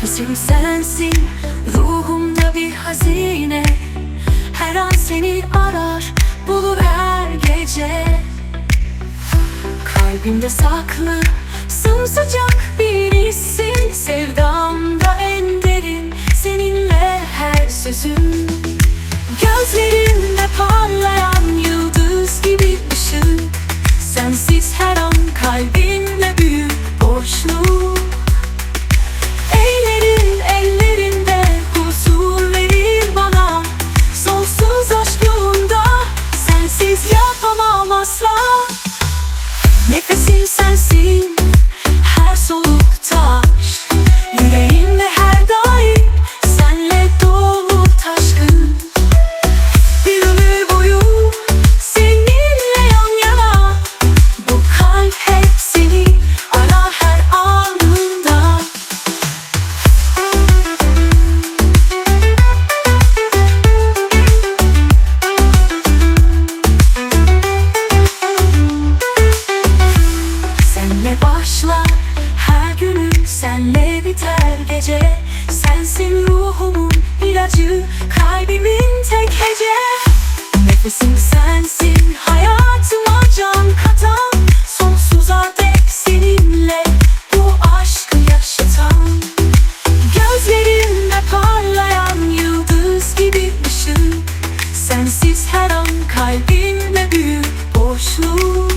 Nefesim sensin Ruhumda bir hazine. Her an seni arar Bulur her gece. Kalbimde saklı Sımsıcak bir hissin. Sevdamda en derin Seninle her sözüm. Kalbimin tek hece. Nefesim sensin hayatıma can katan. Sonsuza dek seninle bu aşkı yaşatan. Gözlerimde parlayan yıldız gibi ışık. Sensiz her an kalbimde büyük boşluk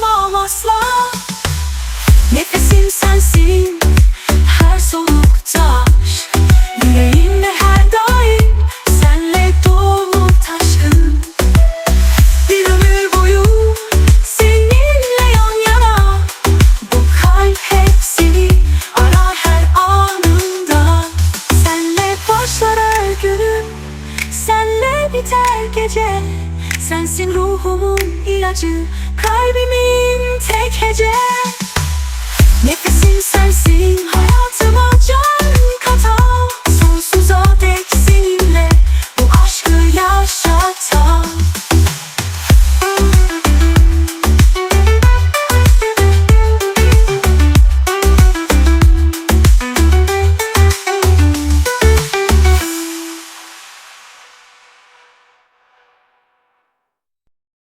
yapamam asla. Nefesim sensin her solukta. Yüreğimde her daim senle dolu taşkın Bir ömür boyu seninle yan yana. Bu kalp hep seni her anında. Senle başlar her Senle biter gece Sensin ruhumun ilacı Kalbimin tek